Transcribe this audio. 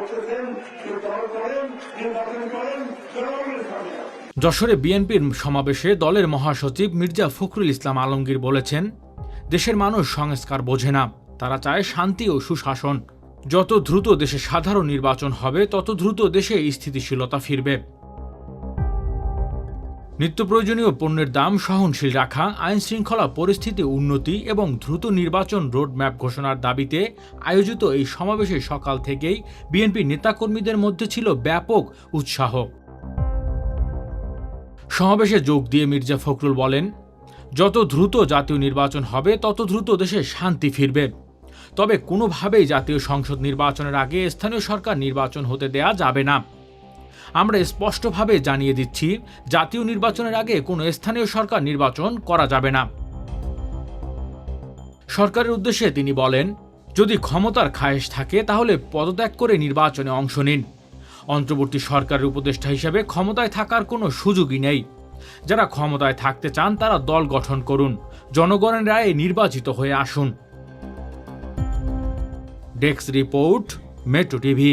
করতেছেন কেউ দল করেন নির্বাচন করেন জনগণের সামনে যশোরে বিএনপির সমাবেশে দলের মহাসচিব মির্জা ফখরুল ইসলাম আলমগীর বলেছেন, দেশের মানুষ সংস্কার বোঝে না। তারা চায় শান্তি ও সুশাসন। যত দ্রুত দেশে সাধারণ নির্বাচন হবে, তত দ্রুত দেশে স্থিতিশীলতা ফিরবে। নিত্য প্রয়োজনীয় পণ্যের দাম সহনশীল রাখা আইন শৃঙ্খলা পরিস্থিতি উন্নতি এবং দ্রুত নির্বাচন রোডম্যাপ ঘোষণার দাবিতে আয়োজিত এই সমাবেশে সকাল থেকেই বিএনপি নেতাকর্মীদের মধ্যে ছিল ব্যাপক উৎসাহ। সমাবেশে যোগ দিয়ে মির্জা ফখরুল বলেন, যত দ্রুত জাতীয় নির্বাচন হবে, তত দ্রুত দেশে শান্তি ফিরবে। তবে কোনোভাবেই জাতীয় সংসদ নির্বাচনের আগে স্থানীয় সরকার নির্বাচন হতে দেয়া যাবে না। আমরা স্পষ্টভাবে জানিয়ে দিচ্ছি, জাতীয় নির্বাচনের আগে কোনো স্থানীয় সরকার নির্বাচন করা যাবে না। সরকারের উদ্দেশ্যে তিনি বলেন, যদি ক্ষমতার খায়েশ থাকে তাহলে পদত্যাগ করে নির্বাচনে অংশ নিন। অন্তর্বর্তী সরকারের উপদেষ্টা হিসেবে ক্ষমতায় থাকার কোনো সুযোগই নেই। যারা ক্ষমতায় থাকতে চান তারা দল গঠন করুন, জনগণের রায়ে নির্বাচিত হয়ে আসুন। Desk report, metro TV.